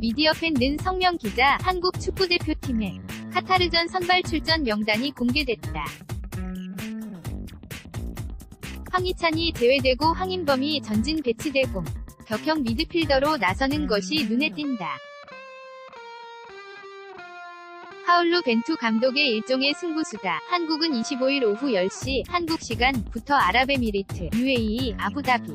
미디어 팬는 성명 기자 한국 축구대표팀의 카타르전 선발 출전 명단이 공개됐다. 황희찬이 제외되고 황인범이 전진 배치되고 격형 미드필더로 나서는 것이 눈에 띈다. 파울루 벤투 감독의 일종의 승부수다. 한국은 25일 오후 10시 한국 시간부터 아랍에미리트, UAE, 아부다비,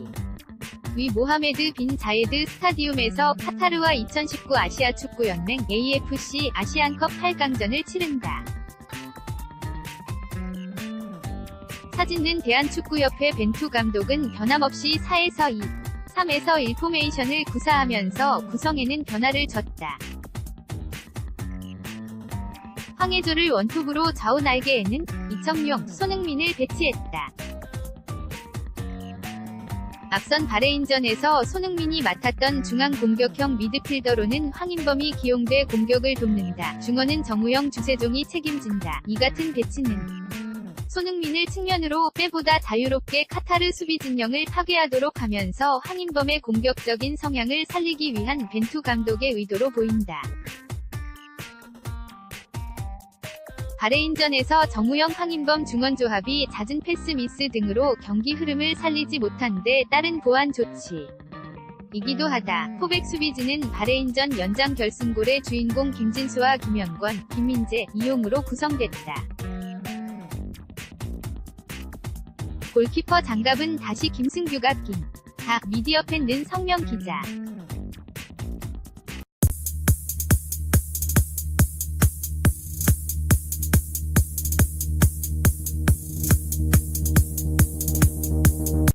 위 모하메드 빈 자예드 스타디움에서 카타르와 2019 아시아 축구연맹 AFC 아시안컵 8강전을 치른다. 사진은 대한축구협회 벤투 감독은 변함없이 4에서 2, 3에서 1 포메이션을 구사하면서 구성에는 변화를 줬다. 황혜조를 원톱으로 좌우 날개에는 이청용, 손흥민을 배치했다. 앞선 바레인전에서 손흥민이 맡았던 중앙 공격형 미드필더로는 황인범이 기용돼 공격을 돕는다. 중원은 정우영, 주세종이 책임진다. 이 같은 배치는 손흥민을 측면으로 빼보다 자유롭게 카타르 수비 진영을 파괴하도록 하면서 황인범의 공격적인 성향을 살리기 위한 벤투 감독의 의도로 보인다. 바레인전에서 정우영 황인범 중원 조합이 잦은 패스 미스 등으로 경기 흐름을 살리지 못한 데 따른 보완 조치. 이기도 하다. 포백 수비진은 바레인전 연장 결승골의 주인공 김진수와 김현권, 김민재, 이용으로 구성됐다. 골키퍼 장갑은 다시 김승규가 낀. 다 미디어 팬는 성명 기자.